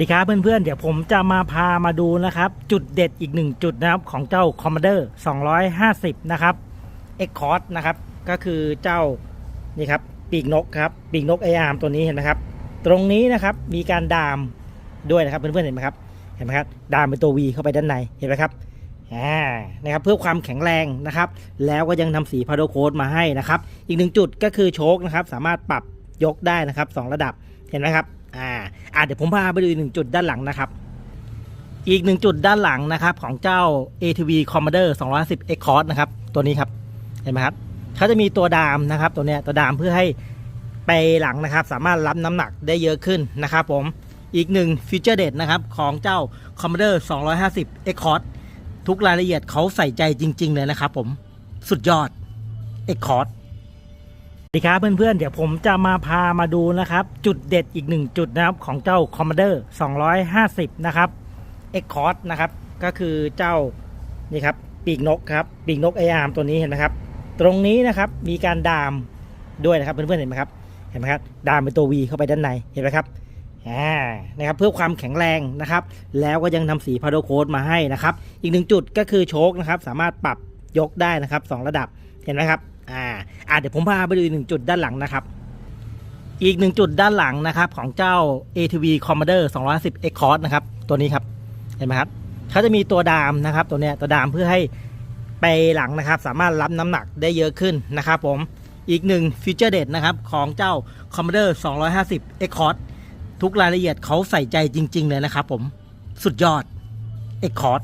สวัสดีครับเพื่อนๆ เดี๋ยวผมจะมาพามาดูนะครับ จุดเด็ดอีกหนึ่งจุดนะครับ ของเจ้า Commander 250 นะครับ e c o r d นะครับ ก็คือเจ้านี่ครับ ปีกนกครับ ปีกนกไออาร์มตัวนี้เห็นไหมครับ ตรงนี้นะครับมีการดามด้วยนะครับเพื่อนๆ เห็นไหมครับเห็นไหมครับดามเป็นตัว V เข้าไปด้านในเห็นไหมครับอ่านะครับเพื่อความแข็งแรงนะครับ แล้วก็ยังทำสีพาโดโคดมาให้นะครับ อีกหนึ่งจุดก็คือโชคนะครับ สามารถปรับยกได้นะครับสองระดับเห็นไหมครับ อ่าอ่าเดี๋ยวผมพาไปดูอีกหนึ่งจุดด้านหลังนะครับ อีกหนึ่งจุดด้านหลังนะครับ ของเจ้า ATV Commander 210 X Cross นะครับ ตัวนี้ครับเห็นไหมครับเขาจะมีตัวดามนะครับ ตัวเนี้ยตัวดามเพื่อให้ไปหลังนะครับ สามารถรับน้ำหนักได้เยอะขึ้นนะครับ ผมอีกหนึ่งฟีเจอร์เด็ดนะครับ ของเจ้า Commander 250 X Cross ทุกรายละเอียดเขาใส่ใจจริง ๆ เลยนะครับ ผมสุดยอด X Cross ดีครับเพื่อนๆ เดี๋ยวผมจะมาพามาดูนะครับ จุดเด็ดอีกหนึ่งจุดนะครับ ของเจ้า Commander 250 นะครับ e c o r d นะครับ ก็คือเจ้านี่ครับปีกนกครับ ปีกนกไออาร์มตัวนี้เห็นไหมครับ ตรงนี้นะครับมีการดามด้วยนะครับเพื่อนๆเห็นไหมครับเห็นไหมครับดามเป็นตัว V เข้าไปด้านในเห็นไหมครับอ่านะครับเพื่อความแข็งแรงนะครับ แล้วก็ยังทำสีพาโดโคดมาให้นะครับ อีกหนึ่งจุดก็คือโชคนะครับ สามารถปรับยกได้นะครับสองระดับเห็นไหมครับ อ่าอ่าเดี๋ยวผมพาไปดูอีกหนึ่งจุดด้านหลังนะครับ อีกหนึ่งจุดด้านหลังนะครับของเจ้า ATV Commander 210 X Cross นะครับ ตัวนี้ครับ เห็นไหมครับเขาจะมีตัวดามนะครับ ตัวเนี้ยตัวดามเพื่อให้ไปหลังนะครับ สามารถรับน้ำหนักได้เยอะขึ้นนะครับผมอีกหนึ่งฟีเจอร์เด็ดนะครับ ของเจ้า Commander 250 X Cross ทุกรายละเอียดเขาใส่ใจจริง ๆ เลยนะครับผมสุดยอด X Cross